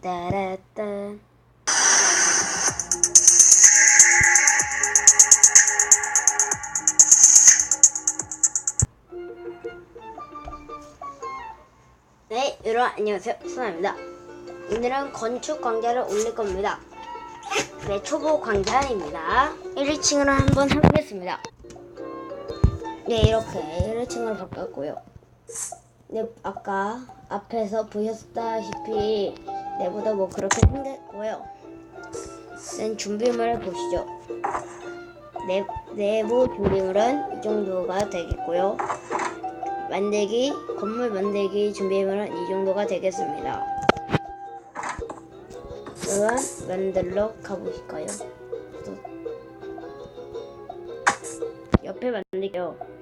따라따 네, 여러분 안녕하세요. 수나입니다. 오늘은 건축 광자를 올릴 겁니다. 네, 초보 광자입니다. 1층으로 한번 해보겠습니다. 네, 이렇게 1층으로 바꿨고요. 네, 아까 앞에서 보셨다시피 내보다 뭐 그렇게 생겼고요. 네, 준비물을 보시죠. 내, 내부 준비물은 이 정도가 되겠고요. 만들기, 건물 만들기 준비물은 이 정도가 되겠습니다. 그럼 만들러 가보실까요? 또 옆에 만들게요.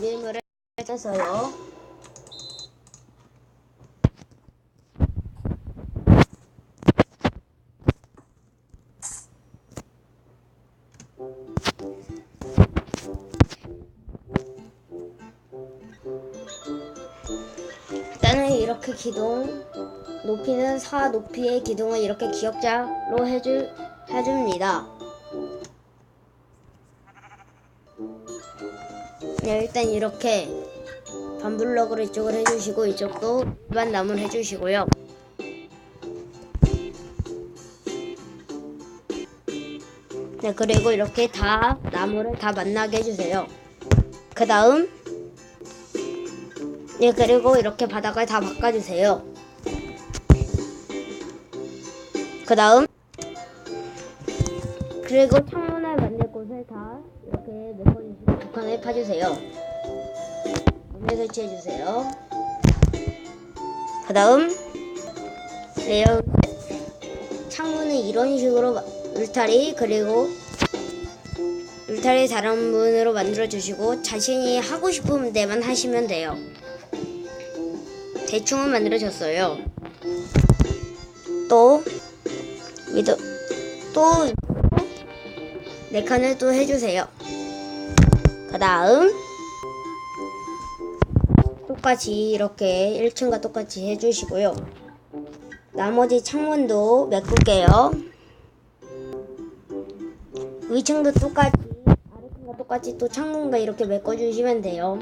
준비물을 해서요. 일단은 이렇게 기둥 높이는 4 높이의 기둥을 이렇게 기역자로 해주, 해줍니다. 네, 일단 이렇게 반블럭으로 이쪽을 해주시고 이쪽도 일반 나무를 해주시고요. 네, 그리고 이렇게 다 나무를 다 만나게 해주세요. 그 다음 네, 그리고 이렇게 바닥을 다 바꿔주세요. 그 다음 그리고 만들 곳을 다 이렇게 메꿔주시고 북한을 파주세요. 문에 설치해주세요. 그 다음 창문은 이런 식으로 마- 울타리 그리고 울타리 다른 문으로 만들어 주시고 자신이 하고 싶은 데만 하시면 돼요. 대충은 만들어졌어요. 또 위도 또 네 칸을 또 해주세요. 그 다음 똑같이 이렇게 1층과 똑같이 해주시고요. 나머지 창문도 메꿀게요. 위층도 똑같이 아래층과 똑같이 또 창문과 이렇게 메꿔주시면 돼요.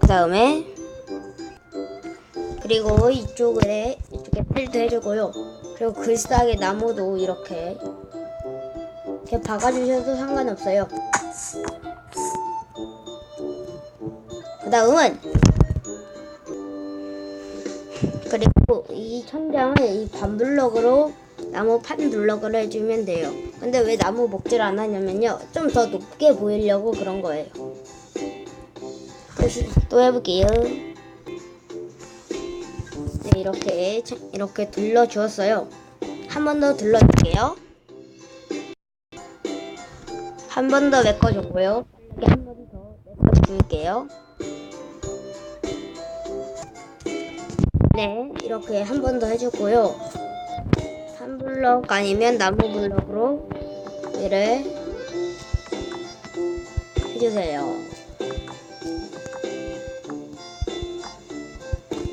그 다음에 그리고 이쪽에 이쪽에 필도 해주고요. 그리고 글싸게 나무도 이렇게 이렇게 박아주셔도 상관없어요. 그 다음은 그리고 이 천장을 이 반블럭으로 나무 판 블럭으로 해주면 돼요. 근데 왜 나무 목질 안 하냐면요. 좀 더 높게 보이려고 그런 거예요. 다시 또 해볼게요. 네, 이렇게 차- 이렇게 둘러 주었어요. 한 번 더 둘러 줄게요. 한 번 더 메꿔 줬고요. 한 번 더 메꿔 줄게요. 네, 이렇게 한 번 더 해줬고요. 한 블럭 아니면 나무 블럭으로 얘를 해주세요.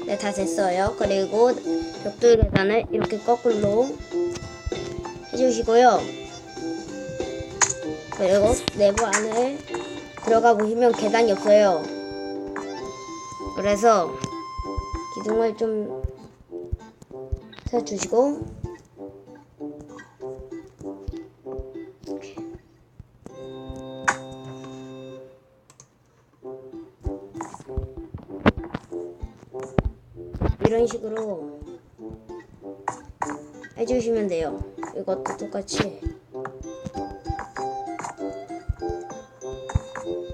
네, 다 됐어요. 그리고 벽돌 계단을 이렇게 거꾸로 해주시고요. 그리고 내부 안을 들어가 보시면 계단이 없어요. 그래서 기둥을 좀 세주시고 이런 식으로 해주시면 돼요. 이것도 똑같이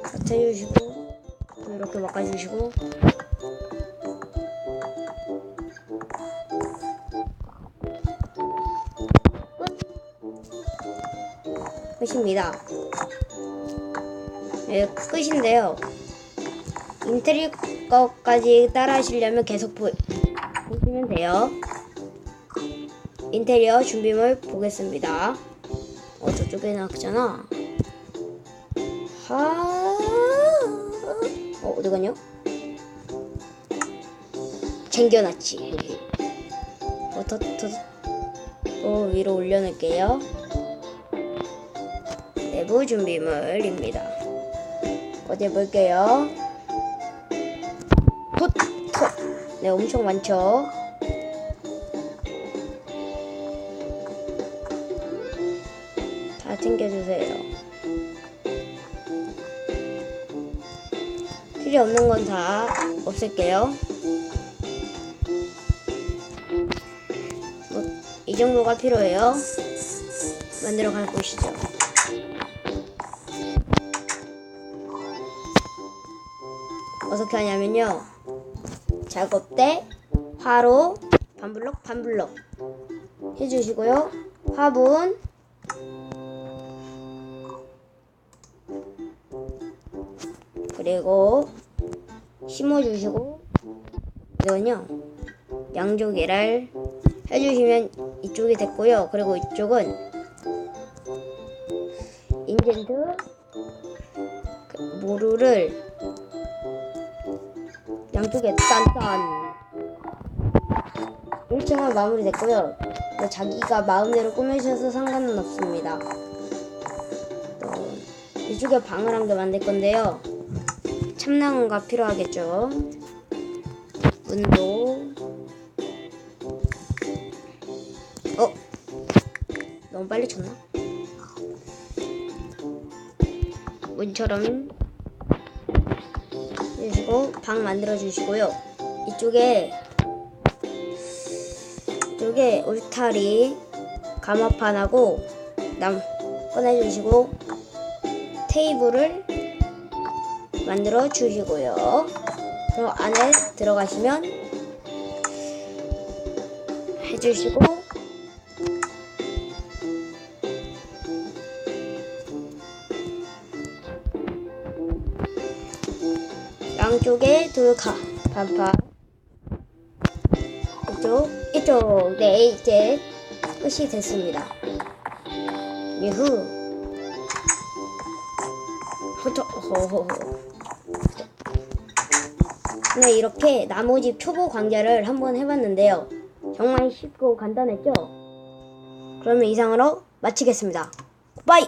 같이 해주시고 또 이렇게 바꿔주시고 끝 끝입니다. 네, 끝인데요. 인테리어 거까지 따라 하시려면 계속 보, 보시면 돼요. 인테리어 준비물 보겠습니다. 어, 저쪽에 나왔잖아. 하, 어, 어디 갔냐? 챙겨놨지. 어, 더, 더, 더 위로 올려놓을게요. 내부 준비물입니다. 어디 볼게요. 톳, 톳. 네, 엄청 많죠. 다 챙겨주세요. 필요 없는 건 다 없앨게요. 뭐, 이 정도가 필요해요. 만들어 갈 곳이죠. 어떻게 하냐면요. 작업 때 화로 반블럭 반블럭 해주시고요. 화분 그리고 심어주시고 이건요 양조기를 해주시면 이쪽이 됐고요. 그리고 이쪽은 인젠트 그 모루를 양쪽에 딴딴 1층은 마무리됐고요. 뭐 자기가 마음대로 꾸미셔서 상관은 없습니다. 또 이쪽에 방을 한 개 만들 건데요. 참나무가 필요하겠죠. 문도 어? 너무 빨리 쳤나? 문처럼 해주시고 방 만들어 주시고요. 이쪽에 이쪽에 울타리 가마판하고 남 꺼내 주시고 테이블을 만들어 주시고요. 그리고 안에 들어가시면 해주시고 양쪽에 둘가. 반판 이쪽 이쪽. 네 이제 끝이 됐습니다. 호토 호호호 네 이렇게 나무집 초보 강좌를 한번 해봤는데요. 정말 쉽고 간단했죠? 그러면 이상으로 마치겠습니다. 바이